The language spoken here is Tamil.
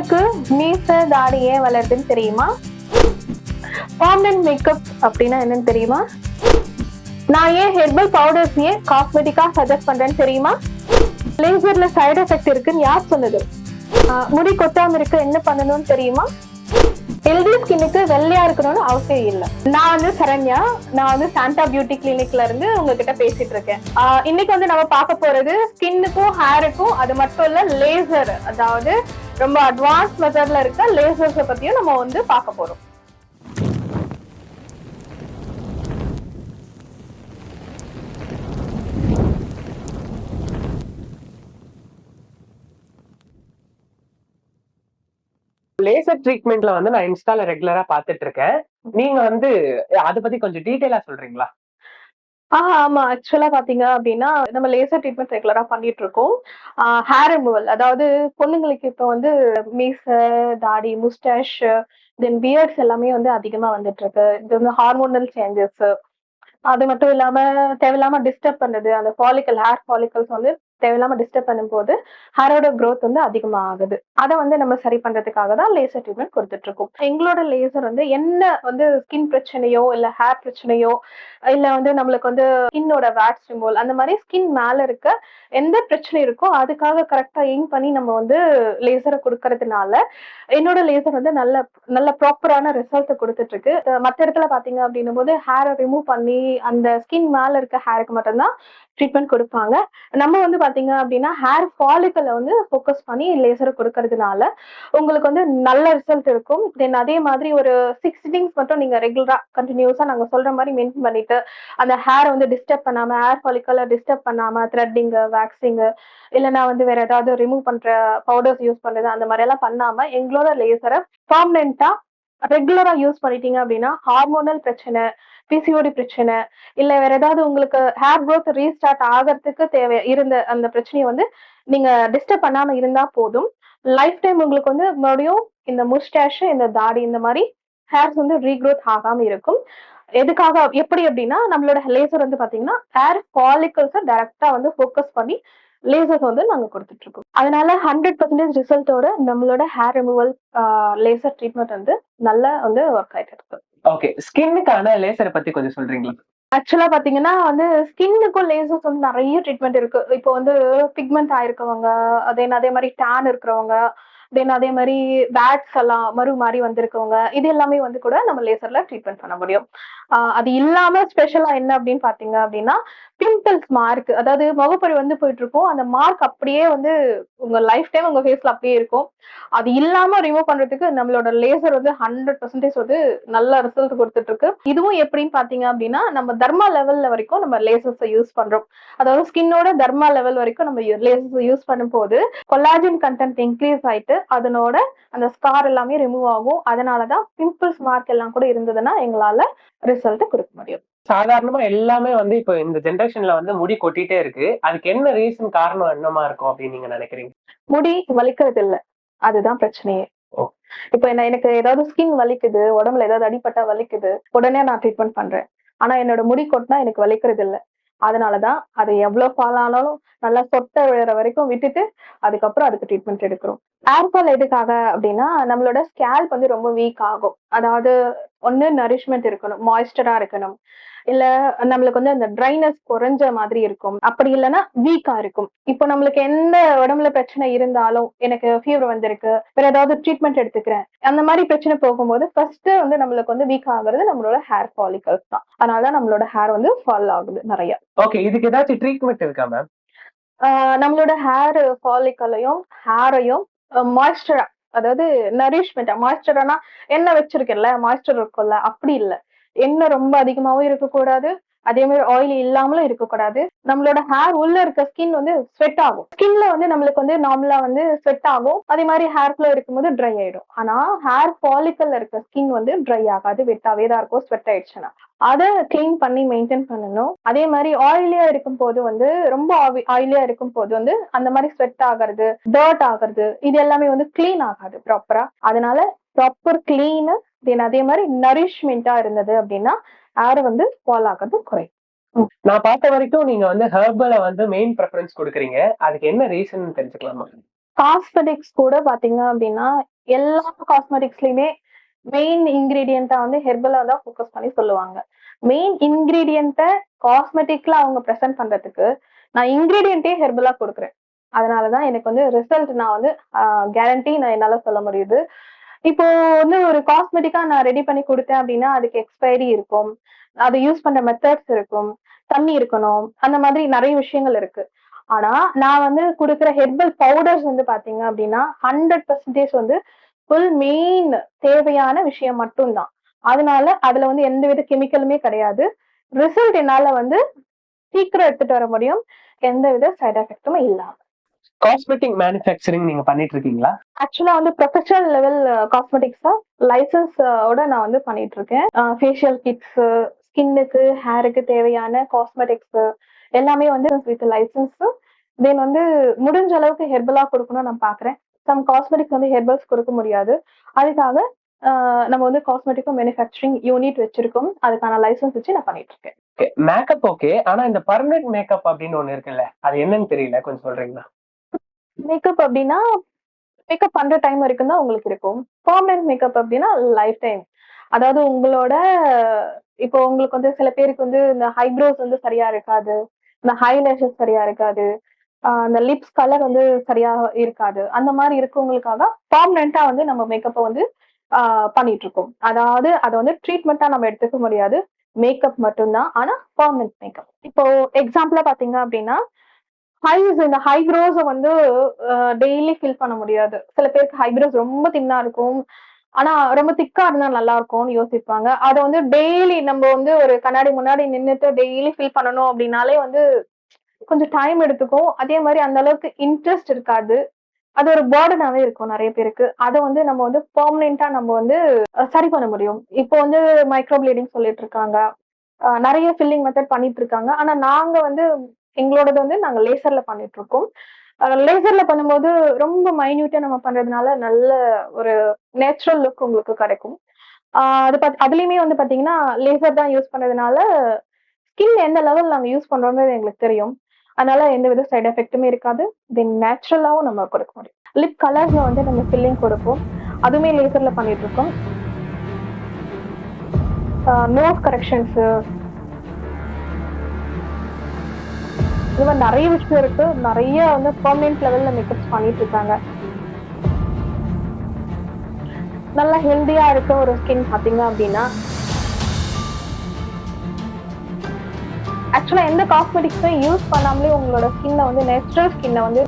ஸ்கின்னுக்கு மீச தாடி ஏன் வளருதுன்னு தெரியுமா? பர்மனன்ட் மேக்கப் அப்படின்னா என்னன்னு தெரியுமா? நான் ஏன் ஹெர்பல் பவுடர்ஸ் ஏன் காஸ்மெட்டிக்கா சஜஸ்ட் பண்றேன்னு தெரியுமா? லேசர்ல சைடு எஃபெக்ட் இருக்குன்னு யார் சொன்னது? முடி கொட்டாம இருக்க என்ன பண்ணணும்னு தெரியுமா? ஹெல்தி ஸ்கின்னுக்கு வெள்ளையா இருக்கணும்னு அவசியம் இல்லை. நான் வந்து சரண்யா. நான் வந்து சாண்டா பியூட்டி கிளினிக்ல இருந்து உங்ககிட்ட பேசிட்டு இருக்கேன். இன்னைக்கு வந்து நம்ம பார்க்க போறது ஸ்கின்னுக்கும் ஹேருக்கும் அது மட்டும் இல்ல லேசர் அதாவது ரொம்ப அட்வான்ஸ் மெத்தட்ல இருக்க லேசர்ஸை பத்தியும் நம்ம வந்து பார்க்க போறோம். லேசர் ட்ரீட்மெண்ட்ல வந்து நான் இன்ஸ்டால ரெகுலரா பாத்துட்டு இருக்கேன். நீங்க வந்து அத பத்தி கொஞ்சம் டீடைலா சொல்றீங்களா? ஆஹ் ஆமா. ஆக்சுவலா பாத்தீங்க அப்படின்னா நம்ம லேசர் ட்ரீட்மெண்ட் ரெகுலரா பண்ணிட்டு இருக்கோம் ஹேர் ரிமூவல் அதாவது பொண்ணுங்களுக்கு இப்போ வந்து மீச தாடி முஸ்டாஷ் தென் பியர்ட்ஸ் எல்லாமே வந்து அதிகமா வந்துட்டு இருக்கு இது வந்து ஹார்மோனல் சேஞ்சஸ் அது மட்டும் இல்லாம தேவையில்லாம டிஸ்டர்ப் பண்ணுது. அந்த ஃபாலிக்கல் ஹேர் ஃபாலிக்கல்ஸ் வந்து தேவையில்லாம டிஸ்டர்ப் பண்ணும்போது ஹேரோட க்ரோத் வந்து அதிகமாக ஆகுது அதை வந்து நம்ம சரி பண்றதுக்காக தான் லேசர் ட்ரீட்மெண்ட் கொடுத்துட்டு இருக்கோம் எங்களோட லேசர் வந்து என்ன வந்து ஸ்கின் பிரச்சனையோ இல்ல ஹேர் பிரச்சனையோ இல்ல வந்து நம்மளுக்கு வந்து ஸ்கின்னோட வேக்ஸ் ரிமூவல் அந்த மாதிரி ஸ்கின் மேல இருக்க எந்த பிரச்சனை இருக்கோ அதுக்காக கரெக்டா எய்ம் பண்ணி நம்ம வந்து லேசரை கொடுக்கறதுனால என்னோட லேசர் வந்து நல்ல நல்ல ப்ராப்பரான ரிசல்ட் கொடுத்துட்டு இருக்கு மற்ற இடத்துல பாத்தீங்க அப்படின்னும் போது ஹேரை ரிமூவ் பண்ணி அந்த ஸ்கின் மேல இருக்க ஹேருக்கு மட்டும்தான் ட்ரீட்மெண்ட் கொடுப்பாங்க. நம்ம வந்து பார்த்தீங்க அப்படின்னா ஹேர் ஃபாலிக்கலை வந்து ஃபோக்கஸ் பண்ணி லேசரை கொடுக்கறதுனால உங்களுக்கு வந்து நல்ல ரிசல்ட் இருக்கும். தென் அதே மாதிரி ஒரு சிக்ஸ் சிட்டிங்ஸ் மட்டும் நீங்கள் ரெகுலராக கண்டினியூஸாக நாங்கள் சொல்ற மாதிரி மெயின்டைன் பண்ணிட்டு அந்த ஹேர் வந்து டிஸ்டர்ப் பண்ணாம ஹேர் ஃபாலிக்கலை டிஸ்டர்ப் பண்ணாமல் த்ரெட்டிங்கு வேக்சிங்கு இல்லைன்னா வந்து வேற ஏதாவது ரிமூவ் பண்ணுற பவுடர்ஸ் யூஸ் பண்ணுறது அந்த மாதிரி எல்லாம் எங்களோட லேசரை பர்மனெண்ட்டாக ரெகுலரா யூஸ் பண்ணிட்டீங்க அப்படின்னா ஹார்மோனல் பிரச்சனை பிசிஓடி பிரச்சனை இல்லை வேற ஏதாவது உங்களுக்கு ஹேர் க்ரோத் ரீஸ்டார்ட் ஆகிறதுக்கு தேவை இருந்த அந்த பிரச்சனையை வந்து நீங்க டிஸ்டர்ப் பண்ணாம இருந்தா போதும். லைஃப் டைம் உங்களுக்கு வந்து மறுபடியும் இந்த முஸ்டாஷ் இந்த தாடி இந்த மாதிரி ஹேர்ஸ் வந்து ரீக்ரோத் ஆகாம இருக்கும். எதுக்காக எப்படி அப்படின்னா நம்மளோட லேசர் வந்து பாத்தீங்கன்னா ஹேர் ஃபாலிகல்ஸை டைரக்டா வந்து ஃபோக்கஸ் பண்ணி லேசர்ஸ் வந்து நாங்க கொடுத்துட்டு இருக்கோம். அதனால ஹண்ட்ரட் பர்சன்டேஜ் ரிசல்ட்டோட நம்மளோட ஹேர் ரிமூவல் லேசர் ட்ரீட்மெண்ட் வந்து நல்லா வந்து ஒர்க் ஆயிட்டு இருக்கு. ஓகே ஸ்கின்னுக்கான லேசரை பத்தி கொஞ்சம் சொல்றீங்களா? ஆக்சுவலா பாத்தீங்கன்னா வந்து ஸ்கின்னுக்கும் லேசர்ஸ் வந்து நிறைய ட்ரீட்மெண்ட் இருக்கு. இப்போ வந்து பிக்மெண்ட் ஆயிருக்கவங்க தென் அதே மாதிரி டேன் இருக்கிறவங்க தென் அதே மாதிரி பேட்ஸ் எல்லாம் மறு மாதிரி வந்திருக்கவங்க இது எல்லாமே வந்து கூட நம்ம லேசர்ல ட்ரீட்மெண்ட் பண்ண முடியும். அது இல்லாம ஸ்பெஷலா என்ன அப்படின்னு பாத்தீங்க அப்படின்னா பிம்பிள்ஸ் மார்க் அதாவது முகப்பொறி வந்து போயிட்டு இருக்கும் அந்த மார்க் அப்படியே வந்து உங்க லைஃப் டைம் உங்க ஃபேஸ்ல அப்படியே இருக்கும். அது இல்லாம ரிமூவ் பண்றதுக்கு நம்மளோட லேசர் வந்து ஹண்ட்ரட் பர்சன்டேஜ் வந்து நல்ல ரிசல்ட் கொடுத்துட்டு இருக்கு இதுவும் எப்படின்னு பாத்தீங்க அப்படின்னா நம்ம தர்மா லெவல்ல வரைக்கும் நம்ம லேசர்ஸை யூஸ் பண்றோம். அதாவது ஸ்கின்னோட தர்மா லெவல் வரைக்கும் நம்ம லேசர்ஸ் யூஸ் பண்ணும்போது கொலாஜின் கண்டென்ட் இன்க்ரீஸ் ஆயிட்டு அதனோட அந்த ஸ்கார் எல்லாமே ரிமூவ் ஆகும். அதனாலதான் பிம்பிள்ஸ் மார்க் எல்லாம் கூட இருந்ததுன்னா எங்களால ரிசல்ட் கொடுக்க முடியும். சாதாரணமா எல்லாமே வந்து இப்போ இந்த ஜெனரேஷன்ல வந்து முடி கொட்டிட்டே இருக்கு. அதுக்கு என்ன ரீசன் காரணம் என்னமா இருக்கும் அப்படின்னு நீங்க நினைக்கிறீங்க? முடி வலிக்கிறது இல்ல அதுதான் பிரச்சனையே. இப்போ என்ன எனக்கு ஏதாவது ஸ்கின் வலிக்குது உடம்புல ஏதாவது அடிபட்டா வலிக்குது உடனே நான் ட்ரீட்மெண்ட் பண்றேன். ஆனா என்னோட முடி கொட்டினா எனக்கு வலிக்கிறது இல்ல அதனாலதான் அது எவ்வளவு ஃபால் ஆனாலும் நல்லா சொட்ட விழுற வரைக்கும் விட்டுட்டு அதுக்கப்புறம் அதுக்கு ட்ரீட்மெண்ட் எடுக்கிறோம். ஏர்ஃபால் எதுக்காக அப்படின்னா நம்மளோட ஸ்கேல்ப் வந்து ரொம்ப வீக் ஆகும். அதாவது ஒண்ணு நரிஷ்மெண்ட் இருக்கணும் மாய்ஸ்டரா இருக்கணும். இல்ல நம்மளுக்கு வந்து அந்த ட்ரைனஸ் குறைஞ்ச மாதிரி இருக்கும். அப்படி இல்லைன்னா வீக்கா இருக்கும். இப்போ நம்மளுக்கு எந்த உடம்புல பிரச்சனை இருந்தாலும் எனக்கு ஃபீவர் வந்திருக்கு வேற ஏதாவது ட்ரீட்மெண்ட் எடுத்துக்கிறேன் அந்த மாதிரி பிரச்சனை போகும்போது ஃபர்ஸ்ட் வந்து நம்மளுக்கு வந்து வீக் ஆகுறது நம்மளோட ஹேர் ஃபாலிகல்ஸ் தான். அதனாலதான் நம்மளோட ஹேர் வந்து ஃபால் ஆகுது நிறைய. ஓகே இதுக்கு ஏதாச்சும் ட்ரீட்மெண்ட் இருக்கா மேம் நம்மளோட ஹேர் ஃபாலிக்கலையும் ஹேரையும் மாய்ஸ்டரா அதாவது நரிஷ்மெண்ட் மாய்ஸ்டரானா என்ன வச்சிருக்கேன்ல மாய்ஸ்டர் இருக்கும்ல அப்படி இல்லை. எண்ணெய் ரொம்ப அதிகமாவும் இருக்கக்கூடாது. அதே மாதிரி ஆயில் இல்லாமலும் இருக்கக்கூடாது. நம்மளோட ஹேர் உள்ள இருக்க ஸ்கின் வந்து ஸ்வெட் ஆகும். ஸ்கின்ல வந்து நம்மளுக்கு வந்து நார்மலா வந்து ஸ்வெட் ஆகும். அதே மாதிரி ஹேர் இருக்கும்போது ட்ரை ஆயிடும். ஆனா ஹேர் ஃபாலிக்கல்ல இருக்க ஸ்கின் வந்து ட்ரை ஆகாது. வெட்டாவே தான் இருக்கும். ஸ்வெட் ஆயிடுச்சுன்னா. அதை க்ளீன் பண்ணி மெயின்டைன் பண்ணணும். அதே மாதிரி ஆயிலியா இருக்கும் போது வந்து ரொம்ப ஆயிலியா இருக்கும் போது வந்து அந்த மாதிரி ஸ்வெட் ஆகிறது டர்ட் ஆகிறது இது எல்லாமே வந்து க்ளீன் ஆகாது ப்ராப்பரா அதனால ப்ராப்பர் கிளீனு தென் அதே மாதிரி நரிஷ்மெண்டா இருந்தது அப்படின்னா ஹேர் வந்து ஃபால் ஆகிறது குறையும். நான் பார்த்த வரைக்கும் நீங்க வந்து ஹெர்பலை வந்து மெயின் ப்ரெஃபரன்ஸ் கொடுக்குறீங்க. அதுக்கு என்ன ரீசன் தெரிஞ்சுக்கலாமா? காஸ்மெட்டிக்ஸ் கூட பாத்தீங்க அப்படின்னா எல்லா காஸ்மெட்டிக்ஸ்லயுமே மெயின் இன்கிரீடியண்டா வந்து ஹெர்பலா தான் ஃபோக்கஸ் பண்ணி சொல்லுவாங்க. மெயின் இன்கிரீடியண்ட்டை காஸ்மெட்டிக்ல அவங்க ப்ரெசென்ட் பண்றதுக்கு நான் இன்கிரீடியன்ட்டே ஹெர்பலா கொடுக்குறேன். அதனாலதான் எனக்கு வந்து ரிசல்ட் நான் வந்து கேரண்டி நான் என்னால சொல்ல முடியுது. இப்போ வந்து ஒரு காஸ்மெட்டிக்கா நான் ரெடி பண்ணி கொடுத்தேன் அப்படின்னா அதுக்கு எக்ஸ்பைரி இருக்கும். அதை யூஸ் பண்ற மெத்தட்ஸ் இருக்கும். தண்ணி இருக்கணும். அந்த மாதிரி நிறைய விஷயங்கள் இருக்கு. ஆனா நான் வந்து கொடுக்குற ஹெர்பல் பவுடர்ஸ் வந்து பாத்தீங்க அப்படின்னா ஹண்ட்ரட் பர்சன்டேஜ் வந்து ஃபுல் மெயின் தேவையான விஷயம் மட்டும்தான். அதனால அதுல வந்து எந்த வித கெமிக்கலுமே கிடையாது. ரிசல்ட் என்னால வந்து சீக்கிரம் எடுத்துட்டு வர முடியும். எந்த வித சைட் எஃபெக்டும் இல்லாம. காஸ்மெட்டிக் மேனுஃபேக்சரிங் நீங்க பண்ணிட்டு இருக்கீங்களா ஆக்சுவலா வந்து ப்ரொஃபஷனல் லெவல் காஸ்மெட்டிக்ஸா லைசன்ஸ் ஓட நான் வந்து பண்ணிட்டு இருக்கேன் ஃபேஷியல் கிட்ஸ் ஸ்கின்னுக்கு ஹேருக்கு தேவையான காஸ்மெட்டிக்ஸ் எல்லாமே வந்து வித் லைசன்ஸ் தென் வந்து முடிஞ்ச அளவுக்கு ஹெர்பலா கொடுக்கணும் நான் பாக்குறேன். சம் காஸ்மெட்டிக்ஸ் வந்து ஹெர்பல்ஸ் கொடுக்க முடியாது. அதுக்காக நம்ம வந்து காஸ்மெட்டிக்கும் மேனுஃபேக்சரிங் யூனிட் வச்சிருக்கோம். அதுக்கான லைசன்ஸ் வச்சு நான் பண்ணிட்டு இருக்கேன் மேக்கப் ஓகே ஆனா இந்த பர்மனெண்ட் மேக்கப் அப்படின்னு ஒண்ணு இருக்குல்ல அது என்னன்னு தெரியல கொஞ்சம் சொல்றீங்களா? மேக்கப் அப்படின்னா மேக்கப் பண்ற டைம் வரைக்கும் தான் உங்களுக்கு இருக்கும். பர்மனன்ட் மேக்கப் அப்படின்னா லைஃப் டைம் அதாவது உங்களோட இப்போ உங்களுக்கு வந்து சில பேருக்கு வந்து இந்த ஹைப்ரோஸ் வந்து சரியா இருக்காது இந்த ஹைலேஷஸ் சரியா இருக்காது ஆஹ் அந்த லிப்ஸ் கலர் வந்து சரியா இருக்காது. அந்த மாதிரி இருக்கவங்களுக்காக பர்மனண்டா வந்து நம்ம மேக்கப்பை வந்து ஆஹ் பண்ணிட்டு இருக்கோம் அதாவது அதை வந்து ட்ரீட்மெண்ட்டா நம்ம எடுத்துக்க முடியாது. மேக்கப் மட்டும்தான். ஆனா பர்மனன்ட் மேக்கப் இப்போ எக்ஸாம்பிளா பாத்தீங்க அப்படின்னா ஹைஸ் இந்த ஹைப்ரோஸை வந்து டெய்லி ஃபில் பண்ண முடியாது. சில பேருக்கு ஹைப்ரோஸ் ரொம்ப தின்னா இருக்கும். ஆனா ரொம்ப திக்கா இருந்தா நல்லா இருக்கும்னு யோசிப்பாங்க. அதை வந்து டெய்லி நம்ம வந்து ஒரு கண்ணாடி முன்னாடி நின்றுட்டு டெய்லி ஃபில் பண்ணணும் அப்படின்னாலே வந்து கொஞ்சம் டைம் எடுத்துக்கும். அதே மாதிரி அந்த அளவுக்கு இன்ட்ரெஸ்ட் இருக்காது. அது ஒரு பேர்டனாவே இருக்கும் நிறைய பேருக்கு. அதை வந்து நம்ம வந்து பெர்மனெண்டா நம்ம வந்து சரி பண்ண முடியும். இப்போ வந்து மைக்ரோ ப்ளீடிங் சொல்லிட்டு இருக்காங்க. நிறைய ஃபில்லிங் மெத்தட் பண்ணிட்டு இருக்காங்க. ஆனா நாங்க வந்து எங்களோடது வந்து நாங்கள் லேசரில் பண்ணிகிட்ருக்கோம் லேசரில் பண்ணும்போது ரொம்ப மைன்யூட்டாக நம்ம பண்ணுறதுனால நல்ல ஒரு நேச்சுரல் லுக் உங்களுக்கு கிடைக்கும். அது பத் அதுலேயுமே வந்து பார்த்தீங்கன்னா லேசர் தான் யூஸ் பண்ணுறதுனால ஸ்கின் எந்த லெவல் நாங்கள் யூஸ் பண்றோம்ன்றது எங்களுக்கு தெரியும். அதனால எந்த வித சைடு எஃபெக்ட்டுமே இருக்காது. தென் நேச்சுரலாகவும் நம்ம கொடுக்க முடியும். லிப் கலர்ஸில் வந்து நம்ம ஃபில்லிங் கொடுப்போம். அதுவுமே லேசரில் பண்ணிட்டுருக்கோம். நோஸ் கரெக்ஷன்ஸு இது மாதிரி நிறைய விஷயம் இருக்கு. நிறைய வந்து பெர்மனன்ட் லெவல்ல மேக்கப்ஸ் பண்ணிட்டு இருக்காங்க. நல்லா ஹெல்தியா இருக்க ஒரு ஸ்கின் பாத்தீங்க அப்படின்னா ஆக்சுவலா எந்த காஸ்மெட்டிக்ஸும் யூஸ் பண்ணாமலே உங்களோட ஸ்கின்னை வந்து நேச்சுரல் ஸ்கின்னை வந்து